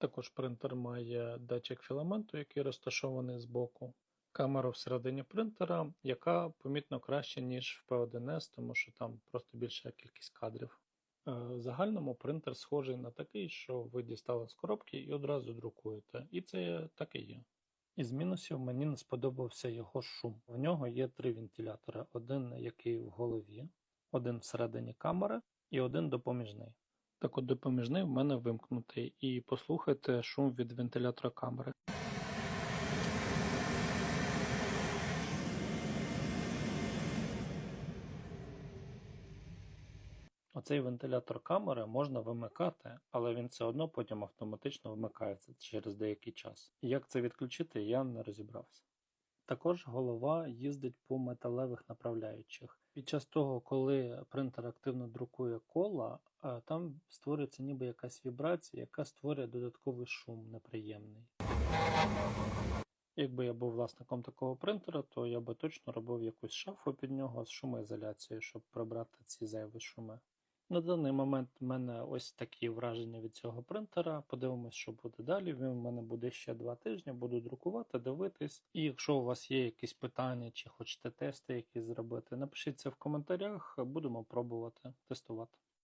Також принтер має датчик філаменту, який розташований збоку, камеру всередині принтера, яка помітно краще, ніж в P1S, тому що там просто більша кількість кадрів. Е, В загальному принтер схожий на такий, що ви дістали з коробки і одразу друкуєте. І це так і є. Із мінусів мені не сподобався його шум. В нього є три вентилятори: один, який в голові, один всередині камери і один допоміжний. Так от допоміжний в мене вимкнутий, і послухайте шум від вентилятора камери. Оцей вентилятор камери можна вимикати, але він все одно потім автоматично вмикається через деякий час. Як це відключити, я не розібрався. Також голова їздить по металевих направляючих. Під час того, коли принтер активно друкує кола, е, там створюється ніби якась вібрація, яка створює додатковий шум неприємний. Якби я був власником такого принтера, то я би точно робив якусь шафу під нього з шумоізоляцією, щоб прибрати ці зайві шуми. На даний момент в мене ось такі враження від цього принтера. Подивимось, що буде далі. Він в мене буде ще два тижні, буду друкувати, дивитись. І якщо у вас є якісь питання чи хочете тести якісь зробити, напишіть це в коментарях, будемо пробувати тестувати.